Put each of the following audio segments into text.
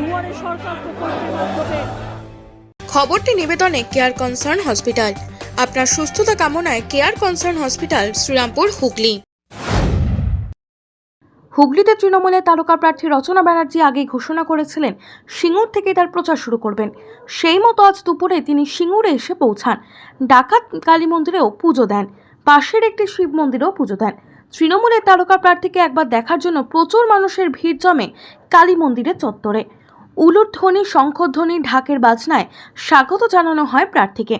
দুয়ারে সরকার প্রকল্পের মাধ্যমে। খবরটি নিবেদনে কেয়ার কনসার্ন হসপিটাল আপনার সুস্থতা কামনায় care concern hospital Serampore Hooghly. হুগলিতে তৃণমূলের তারকা প্রার্থী রচনা ব্যানার্জি আগেই ঘোষণা করেছিলেন সিঙ্গুর থেকে তার প্রচার শুরু করবেন। সেই মতো আজ দুপুরে তিনি সিঙ্গুরে এসে পৌঁছান। ডাকাত কালী মন্দিরেও পুজো দেন। পাশের একটি শিব মন্দিরেও পুজো দেন। তৃণমূলের তারকা প্রার্থীকে একবার দেখার জন্য প্রচুর মানুষের ভিড় জমে কালী মন্দিরের চত্বরে। উলুর ধ্বনি, শঙ্খধ্বনি, ঢাকের বাজনায় স্বাগত জানানো হয় প্রার্থীকে।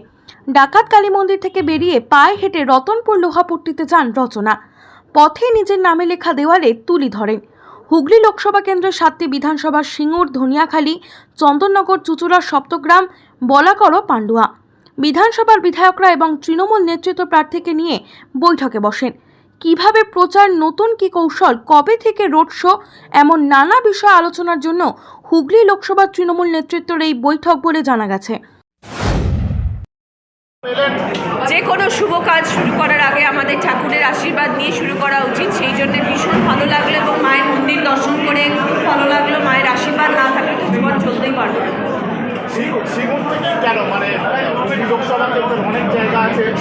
ডাকাত কালী মন্দির থেকে বেরিয়ে পায়ে হেঁটে রতনপুর লোহাপট্টিতে যান রচনা। পথে নিজের নামে লেখা দেওয়ালে তুলি ধরেন। হুগলি লোকসভা কেন্দ্রের সাতটি বিধানসভার সিঙ্গুর, ধনিয়াখালী, চন্দননগর, চুচুড়া, সপ্তগ্রাম, বলাকর ও পান্ডুয়া। বিধানসভার বিধায়করা এবং তৃণমূল নেতৃত্ব প্রার্থীকে নিয়ে বৈঠকে বসেন। কীভাবে প্রচার নতুন কি কৌশল কবে থেকে রোড শো এমন নানা বিষয় আলোচনার জন্য হুগলি লোকসভা তৃণমূল নেতৃত্বের এই বৈঠক বলে জানা গেছে। যে কোনো শুভ কাজ শুরু করার আগে আমাদের ঠাকুরের আশীর্বাদ নিয়ে শুরু করা উচিত। সেই জন্য ভীষণ ভালো লাগল এবং মায়ের মন্দির দর্শন করে খুব ভালো লাগল। মায়ের আশীর্বাদ না থাকলে তো জীবন চলতেই পারবে না সিঙ্গুর থেকে কেন মানে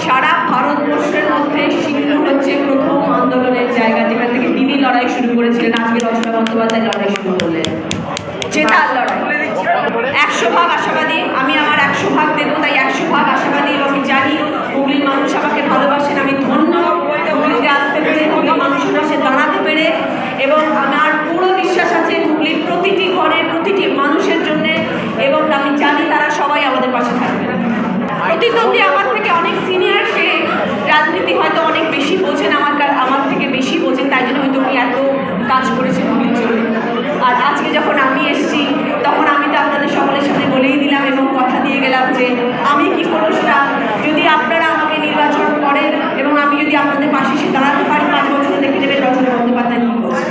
সারা ভারতবর্ষের মধ্যে সিঙ্গুর হচ্ছে প্রথম আন্দোলনের জায়গা, যেখান থেকে তিনি লড়াই শুরু করেছিলেন। আজকে রচনা বন্দ্যোপাধ্যায় লড়াই শুরু করলেন। জেতার লড়াই। একশো ভাগ আশাবাদী, আমি আমার একশো ভাগ দেবো, তাই একশো ভাগ আশাবাদী এবং আমি জানি হুগলির মানুষ আমাকে ভালোবাসেন, আমি ধন্য। হুগলিতে আসতে পেরে হুগলির মানুষের পাশে দাঁড়াতে পেরে এবং আমার পুরো বিশ্বাস আছে হুগলির প্রতিটি ঘরে, প্রতিটি মানুষের জন্য। এবং আমি জানি তারা সবাই আমাদের পাশে থাকবে। প্রতিদ্বন্দ্বী আমার থেকে অনেক সিনিয়র সে রাজনীতি হয়তো অনেক বেশি বোঝেন আমার থেকে বেশি বোঝেন তাই জন্য হয়তো উনি এত কাজ করেছেন হুগলির জন্য আর আজকে যখন আমি এসেছি তখন আমি তো আপনাদের সকলের সামনে বলেই দিলাম এবং কথা দিয়ে গেলাম যে আমি কি করব সেটা যদি আপনারা আমাকে নির্বাচন করেন এবং আমি যদি আপনাদের পাশে এসে দাঁড়াতে পারি পাঁচ বছরে দেখে নেবেন রচনা বন্দ্যোপাধ্যায় কি করছে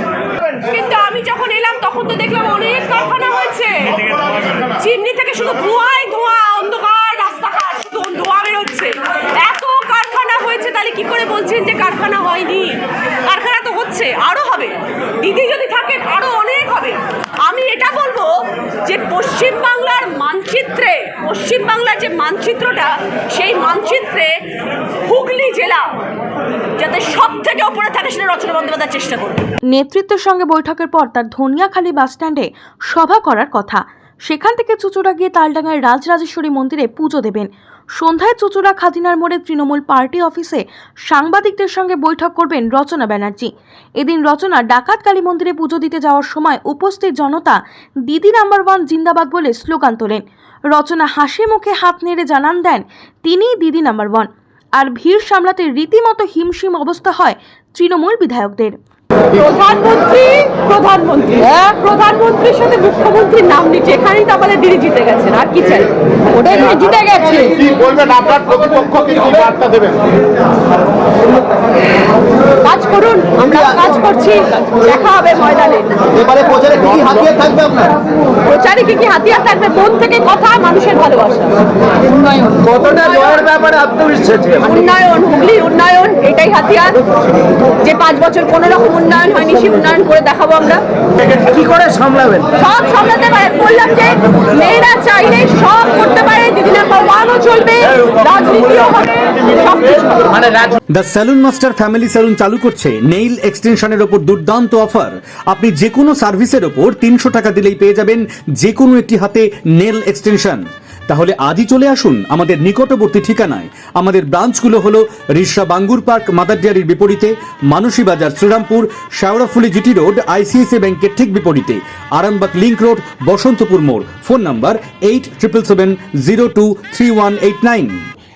কিন্তু আমি যখন এলাম তখন তো দেখলাম অনেক কারখানা হয়েছে চিমনি থেকে শুধু ধোঁয়াই ধোঁয়া অন্ধকার রাস্তাঘাট শুধু ধোঁয়া বেরোচ্ছে এত কারখানা হয়েছে তাহলে কি করে বলছেন যে কারখানা হয়নি কারখানা তো হচ্ছে আরও হবে দিদি যদি থাকেন আরও অনেক হবে আমি এটা বলব যে পশ্চিম বাংলার মানচিত্রে পশ্চিম বাংলার যে মানচিত্রটা সেই মানচিত্রে হুগলি জেলা যাতে সব থেকে ওপরে থাকে সেটা রচনা বন্দ্যোপাধ্যায় চেষ্টা করবে নেতৃত্বের সঙ্গে বৈঠকের পর তার ধনিয়াখালী বাসস্ট্যান্ডে সভা করার কথা। সেখান থেকে চুচুড়া গিয়ে তালডাঙ্গায় রাজরাজেশ্বরী মন্দিরে পুজো দেবেন। সন্ধ্যায় চুচুড়া খাদিনার মোড়ে তৃণমূল পার্টি অফিসে সাংবাদিকদের সঙ্গে বৈঠক করবেন রচনা ব্যানার্জি। এদিন রচনা ডাকাত কালী মন্দিরে পুজো দিতে যাওয়ার সময় উপস্থিত জনতা, দিদি নাম্বার ওয়ান জিন্দাবাদ বলে স্লোগান তোলেন। রচনা হাসি মুখে হাত নেড়ে জানান দেন তিনিই দিদি নাম্বার ওয়ান। আর ভিড় সামলাতে রীতিমতো হিমশিম অবস্থা হয় তৃণমূল বিধায়কদের। প্রধানমন্ত্রী প্রধানমন্ত্রী হ্যাঁ? প্রধানমন্ত্রীর সাথে মুখ্যমন্ত্রীর নাম নিচ্ছে এখানেই তো আমাদের দিদি জিতে গেছেন আর কি চাই? ওটাই জিতে গেছে। কি বলবেন আপনার প্রতিপক্ষকে কি বার্তা দেবেন? কাজ করছি দেখা হবে ময়দানে। এবারে প্রচারে কি কি হাতিয়ার থাকবে আপনার? প্রচারে কি কি হাতিয়ার থাকবে? মন থেকে কথা? মানুষের ভালোবাসা। উন্নয়ন কতটা জয়ের ব্যাপারে আত্মবিশ্বাস উন্নয়ন হুগলির উন্নয়ন এটাই হাতিয়ার। যে পাঁচ বছর কোনো রকম উন্নয়ন হয়নি সে উন্নয়ন করে দেখাবো আমরা। কি করে সামলাবেন? সব সামলাতে পারে। বললাম যে মেয়েরা চাইলে সব করতে পারে। দিদি নাম্বার ওয়ানও চলবে। রাজনীতিও হবে। মানে the salon master family salon চালু করছে নেইল এক্সটেনশনের ওপর দুর্দান্ত অফার। আপনি যে কোনো সার্ভিসের ওপর তিনশো টাকা দিলেই পেয়ে যাবেন যে কোনো একটি হাতে নেল এক্সটেনশন। তাহলে আজই চলে আসুন আমাদের নিকটবর্তী ঠিকানায়। আমাদের ব্রাঞ্চগুলো হলো রিসা বাঙ্গুর পার্ক, মাদার ডেয়ারির বিপরীতে, মানসী বাজার, Serampore Sheoraphuli G T road, I C I C ব্যাংকের ঠিক বিপরীতে, আরামবাগ লিঙ্ক রোড, বসন্তপুর মোড়। Phone number eight triple seven zero two three one eight nine.